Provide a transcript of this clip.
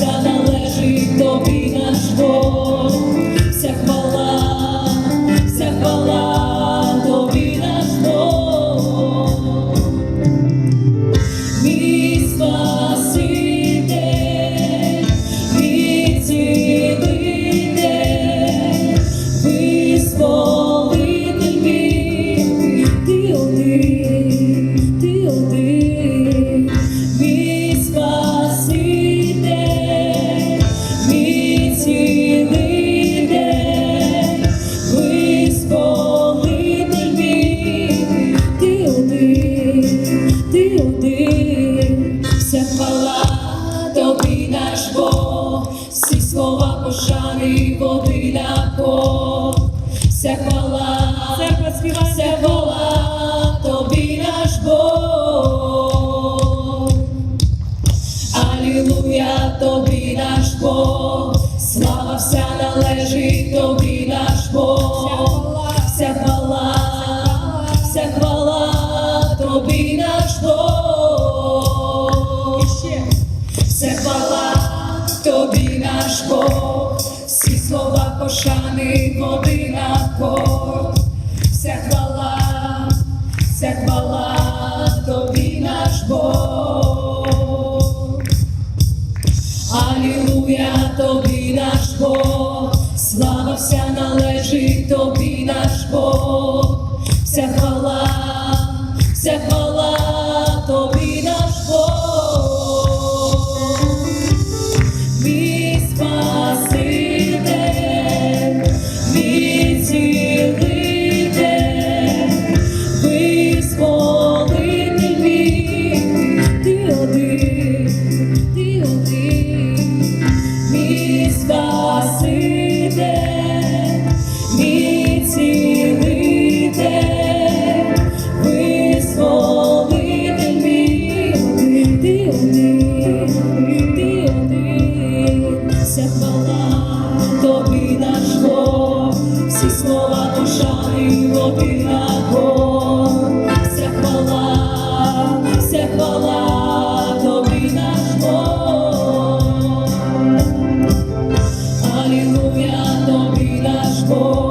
Seven. тобі наш Бог, всі слова пошани, води на кох, вся хвала, вся хвала, тобі наш Бог, Алілуя, тобі наш Бог, слава вся належить тобі наш Бог. Вся одинако, вся хвала, вся хвала тобі наш Бог. Алілуя тобі наш Бог, слава вся належить тобі наш Бог, вся хвала, вся хвала. Вся хвала тобі наш Бог, всі слова пошани одинако, вся хвала, вся хвала тобі наш Бог, Алілуя тобі наш Бог.